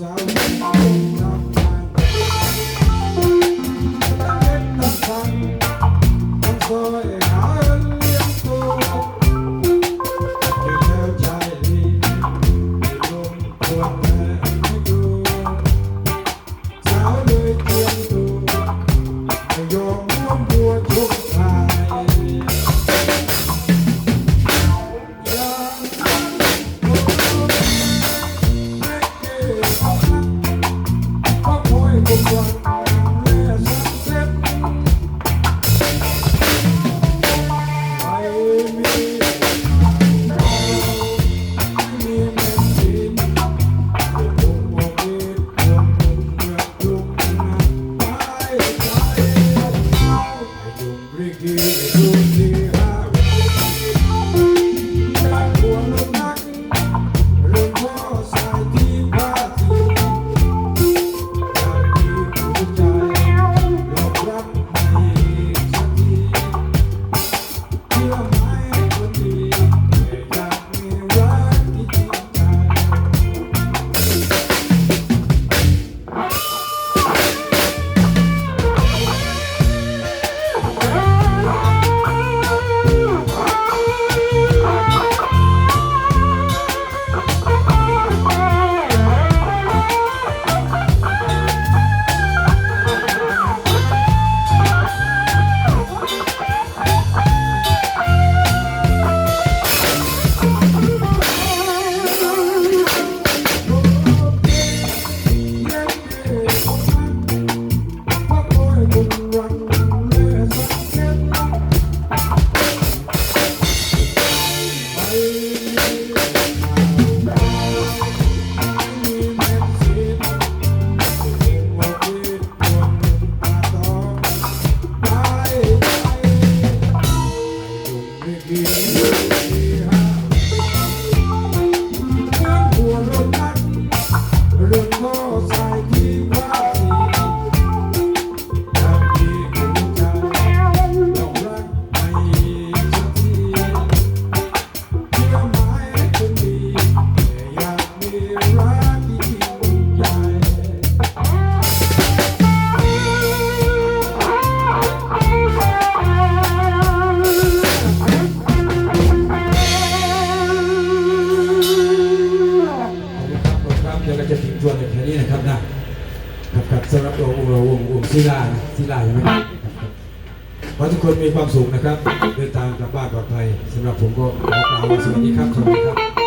salve. Thank you. ครับสำหรับวงวงวงศิลานะศิลาใช่ไหมครับครับขอทุกคนมีความสุขนะครับ เดินทางกลับบ้านปลอดภัยสำหรับผมก็ขอกล่าวสวัสดีครับสวัสดีครับ